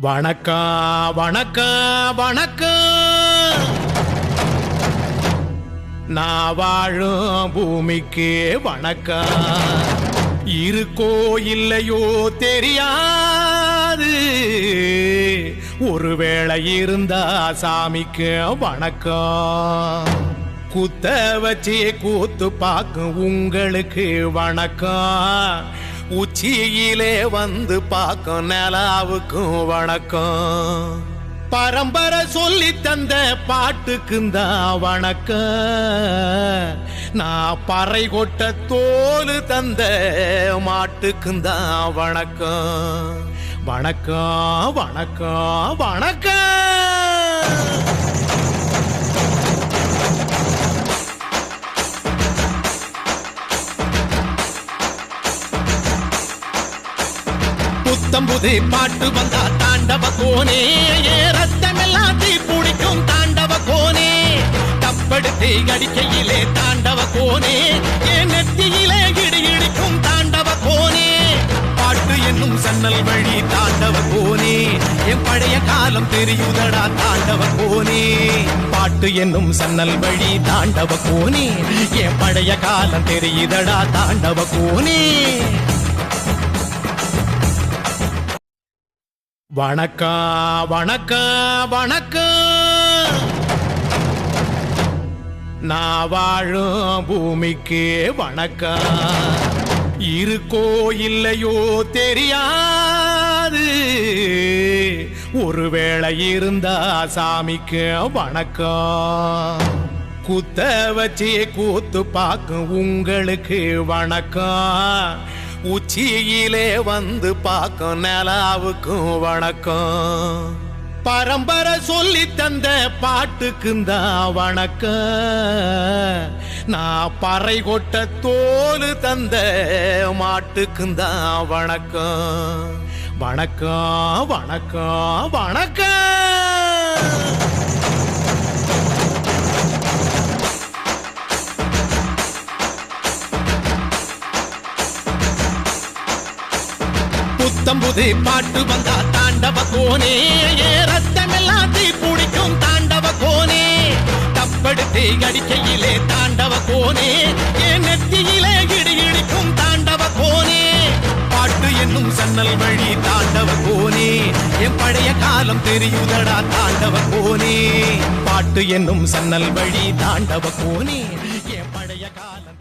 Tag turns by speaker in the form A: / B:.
A: வணக்கா வணக்கா வணக்கம் நான் வாழும் பூமிக்கு வணக்கம் இருக்கோ இல்லையோ தெரியாது. ஒருவேளை இருந்தா சாமிக்கு வணக்கம் குத்த வச்சு கூத்து பார்க்கும் உங்களுக்கு வணக்கம் உச்சியிலே வந்து பார்க்கும் நிலாவுக்கும் வணக்கம். பரம்பரை சொல்லி தந்த பாட்டுக்குந்தான் வணக்கம். நான் பறை கொட்ட தோல் தந்த மாட்டுக்குந்தான் வணக்கம். வணக்கம் வணக்கம் வணக்கம். புத்தம்புது பாட்டு வந்தா தாண்டவ கோனே. ஏ ரத்தமெல்லாம் தீ பிடிக்கும் தாண்டவ கோனே. தப்படுத்து அடிக்கையிலே தாண்டவ கோனே. என் நெத்தியிலே இடி இடிக்கும் தாண்டவ கோனே. பாட்டு என்னும் சன்னல் வழி தாண்டவ கோனே. என் பழைய காலம் தெரியுதடா தாண்டவ கோனே. பாட்டு என்னும் சன்னல் வழி தாண்டவ கோனே. என் பழைய காலம் தெரியுதடா தாண்டவ கோனே. வணக்கா வணக்கம் வணக்கம் நான் வாழும் பூமிக்கு வணக்கம் இருக்கோ இல்லையோ தெரியாது. ஒருவேளை இருந்தா சாமிக்கு வணக்கம் குத்த வச்சு கூத்து பார்க்கும் உங்களுக்கு வணக்கம் உச்சியிலே வந்து பார்க்கும் நிலாவுக்கும் வணக்கம். பரம்பரை சொல்லி தந்த பாட்டுக்குந்தான் வணக்கம். நான் பறை கொட்ட தோல் தந்த மாட்டுக்குந்தான் வணக்கம். வணக்கம் வணக்கம் வணக்கம். புத்தம்புது பாட்டு வந்தா தாண்டவ கோனே. ஏ ரத்தமெல்லாம் தீ பிடிக்கும் தாண்டவ கோனே. தப்படுத்து அடிக்கையிலே தாண்டவ கோனே. என் நெத்தியிலே இடி இடிக்கும் தாண்டவ கோனே. பாட்டு என்னும் சன்னல் வழி தாண்டவ கோனே. என் பழைய காலம் தெரியுதடா தாண்டவ கோனே. பாட்டு என்னும் சன்னல் வழி தாண்டவ கோனே. என் பழைய காலம்